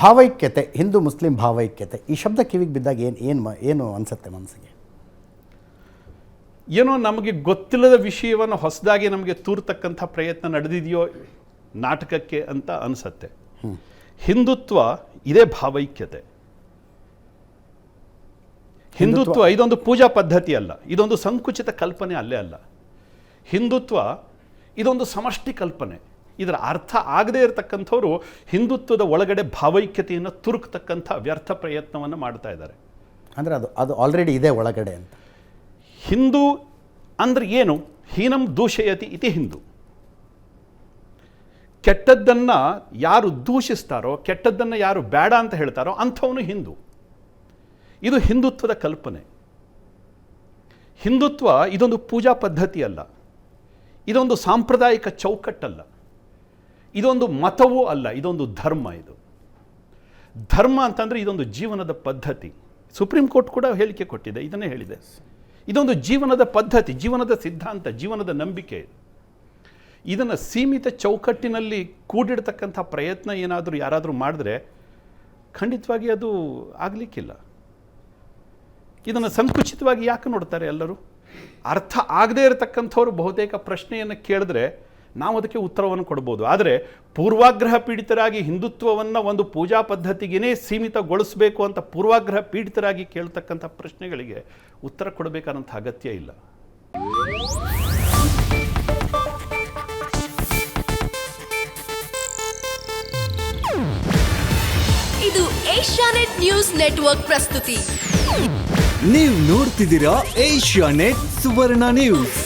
ಭಾವೈಕ್ಯತೆ ಹಿಂದೂ ಮುಸ್ಲಿಂ ಭಾವೈಕ್ಯತೆ ಈ ಶಬ್ದ ಕಿವಿಗೆ ಬಿದ್ದಾಗ ಏನು ಏನು ಏನು ಅನಿಸುತ್ತೆ ಮನಸ್ಸಿಗೆ? ಏನೋ ನಮಗೆ ಗೊತ್ತಿಲ್ಲದ ವಿಷಯವನ್ನು ಹೊಸದಾಗಿ ನಮಗೆ ತೂರ್ತಕ್ಕಂಥ ಪ್ರಯತ್ನ ನಡೆದಿದೆಯೋ ನಾಟಕಕ್ಕೆ ಅಂತ ಅನಿಸತ್ತೆ. ಹಿಂದುತ್ವ ಇದೇ ಭಾವೈಕ್ಯತೆ. ಹಿಂದುತ್ವ ಇದೊಂದು ಪೂಜಾ ಪದ್ಧತಿ ಅಲ್ಲ ಇದೊಂದು ಸಂಕುಚಿತ ಕಲ್ಪನೆ ಅಲ್ಲೇ ಅಲ್ಲ. ಹಿಂದುತ್ವ ಇದೊಂದು ಸಮಷ್ಟಿ ಕಲ್ಪನೆ. ಇದರ ಅರ್ಥ ಆಗದೇ ಇರತಕ್ಕಂಥವ್ರು ಹಿಂದುತ್ವದ ಒಳಗಡೆ ಭಾವೈಕ್ಯತೆಯನ್ನು ತುರುಕ್ತಕ್ಕಂಥ ವ್ಯರ್ಥ ಪ್ರಯತ್ನವನ್ನು ಮಾಡ್ತಾ ಇದ್ದಾರೆ. ಅಂದರೆ ಅದು ಅದು ಆಲ್ರೆಡಿ ಇದೆ ಒಳಗಡೆ ಅಂತ. ಹಿಂದೂ ಅಂದ್ರೆ ಏನು? ಹೀನಂ ದೂಷಯತಿ ಇತಿ ಹಿಂದೂ. ಕೆಟ್ಟದ್ದನ್ನು ಯಾರು ದೂಷಿಸ್ತಾರೋ ಕೆಟ್ಟದ್ದನ್ನು ಯಾರು ಬೇಡ ಅಂತ ಹೇಳ್ತಾರೋ ಅಂಥವನು ಹಿಂದೂ. ಇದು ಹಿಂದುತ್ವದ ಕಲ್ಪನೆ. ಹಿಂದುತ್ವ ಇದೊಂದು ಪೂಜಾ ಪದ್ಧತಿ ಅಲ್ಲ ಇದೊಂದು ಸಾಂಪ್ರದಾಯಿಕ ಚೌಕಟ್ಟಲ್ಲ. ಇದೊಂದು ಮತವೂ ಅಲ್ಲ, ಇದೊಂದು ಧರ್ಮ ಇದು. ಧರ್ಮ ಅಂತಂದರೆ ಇದೊಂದು ಜೀವನದ ಪದ್ಧತಿ. ಸುಪ್ರೀಂ ಕೋರ್ಟ್ ಕೂಡ ಹೇಳಿಕೆ ಕೊಟ್ಟಿದೆ, ಇದನ್ನೇ ಹೇಳಿದೆ. ಇದೊಂದು ಜೀವನದ ಪದ್ಧತಿ, ಜೀವನದ ಸಿದ್ಧಾಂತ, ಜೀವನದ ನಂಬಿಕೆ ಇದನ್ನು ಸೀಮಿತ ಚೌಕಟ್ಟಿನಲ್ಲಿ ಕೂಡಿಡ್ತಕ್ಕಂಥ ಪ್ರಯತ್ನ ಏನಾದರೂ ಯಾರಾದರೂ ಮಾಡಿದ್ರೆ ಖಂಡಿತವಾಗಿ ಅದು ಆಗಲಿಕ್ಕಿಲ್ಲ. ಇದನ್ನು ಸಂಕುಚಿತವಾಗಿ ಯಾಕೆ ನೋಡ್ತಾರೆ ಎಲ್ಲರೂ? ಅರ್ಥ ಆಗದೇ ಇರತಕ್ಕಂಥವ್ರು ಬಹುತೇಕ ಪ್ರಶ್ನೆಯನ್ನು ಕೇಳಿದ್ರೆ ನಾವು ಅದಕ್ಕೆ ಉತ್ತರವನ್ನು ಕೊಡ್ಬೋದು. ಆದರೆ ಪೂರ್ವಾಗ್ರಹ ಪೀಡಿತರಾಗಿ ಹಿಂದುತ್ವವನ್ನು ಒಂದು ಪೂಜಾ ಪದ್ಧತಿಗೇ ಸೀಮಿತಗೊಳಿಸಬೇಕು ಅಂತ ಪೂರ್ವಾಗ್ರಹ ಪೀಡಿತರಾಗಿ ಕೇಳ್ತಕ್ಕಂಥ ಪ್ರಶ್ನೆಗಳಿಗೆ ಉತ್ತರ ಕೊಡಬೇಕಾದಂಥ ಅಗತ್ಯ ಇಲ್ಲ. ಇದು ಏಷ್ಯಾನೆಟ್ ನ್ಯೂಸ್ ನೆಟ್ವರ್ಕ್ ಪ್ರಸ್ತುತಿ. ನೀವು ನೋಡ್ತಿದ್ದೀರಾ ಏಷ್ಯಾ ನೆಟ್ ಸುವರ್ಣ ನ್ಯೂಸ್.